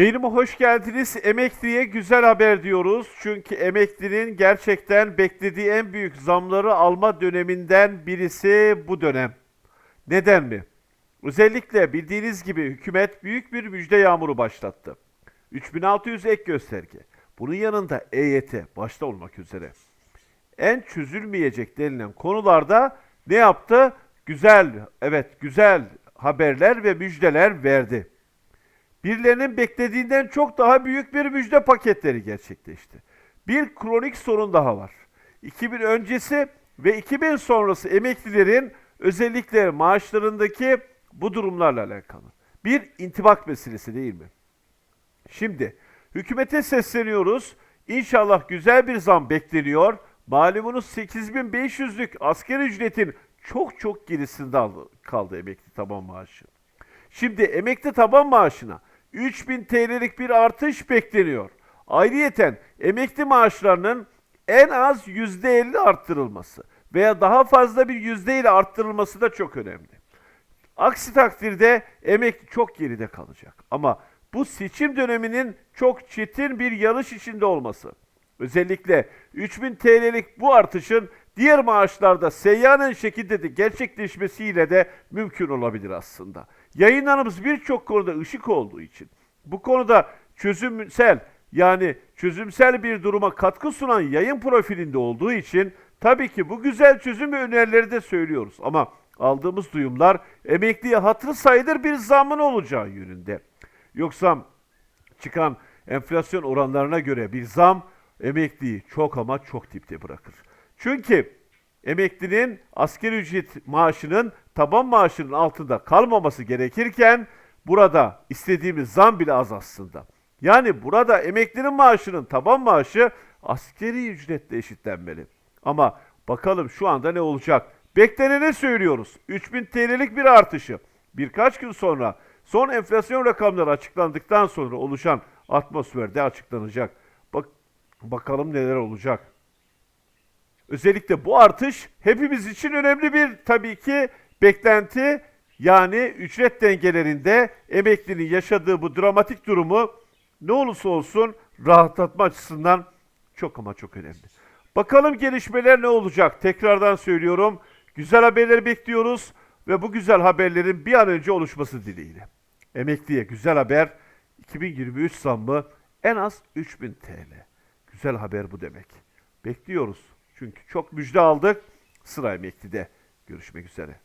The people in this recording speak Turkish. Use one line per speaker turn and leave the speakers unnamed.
Yayınıma hoş geldiniz. Emekliye güzel haber diyoruz. Çünkü emeklinin gerçekten beklediği en büyük zamları alma döneminden birisi bu dönem. Neden mi? Özellikle bildiğiniz gibi hükümet büyük bir müjde yağmuru başlattı. 3600 ek gösterge. Bunun yanında EYT başta olmak üzere. En çözülmeyecek denilen konularda ne yaptı? Güzel, evet güzel haberler ve müjdeler verdi. Birilerinin beklediğinden çok daha büyük bir müjde paketleri gerçekleşti. Bir kronik sorun daha var. 2000 öncesi ve 2000 sonrası emeklilerin özellikle maaşlarındaki bu durumlarla alakalı. Bir intibak meselesi değil mi? Şimdi hükümete sesleniyoruz. İnşallah güzel bir zam bekleniyor. Malumunuz 8500'lük asgari ücretin çok çok gerisinde aldı- kaldı emekli taban maaşı. Şimdi emekli taban maaşına 3000 TL'lik bir artış bekleniyor. Ayrıyeten emekli maaşlarının en az %50 arttırılması veya daha fazla bir yüzde ile arttırılması da çok önemli. Aksi takdirde emekli çok geride kalacak. Ama bu seçim döneminin çok çetin bir yarış içinde olması. Özellikle 3000 TL'lik bu artışın diğer maaşlarda seyyanen şekilde de gerçekleşmesiyle de mümkün olabilir aslında. Yayınlarımız birçok konuda ışık olduğu için bu konuda çözümsel yani çözümsel bir duruma katkı sunan yayın profilinde olduğu için tabii ki bu güzel çözüm önerileri de söylüyoruz. Ama aldığımız duyumlar emekliye hatırı sayılır bir zammın olacağı yönünde. Yoksa çıkan enflasyon oranlarına göre bir zam emekliyi çok ama çok dipte bırakır. Çünkü emeklinin asgari ücret maaşının taban maaşının altında kalmaması gerekirken burada istediğimiz zam bile az aslında. Yani burada emeklinin maaşının taban maaşı askeri ücretle eşitlenmeli. Ama bakalım şu anda ne olacak? Beklenene söylüyoruz. 3000 TL'lik bir artışı. Birkaç gün sonra son enflasyon rakamları açıklandıktan sonra oluşan atmosferde açıklanacak. Bak bakalım neler olacak. Özellikle bu artış hepimiz için önemli bir tabii ki beklenti. Yani ücret dengelerinde emeklinin yaşadığı bu dramatik durumu ne olursa olsun rahatlatma açısından çok ama çok önemli. Bakalım gelişmeler ne olacak? Tekrardan söylüyorum. Güzel haberleri bekliyoruz ve bu güzel haberlerin bir an önce oluşması dileğiyle. Emekliye güzel haber 2023 zammı en az 3000 TL. Güzel haber bu demek. Bekliyoruz. Çünkü çok müjde aldık. Sıra emeklide. Görüşmek üzere.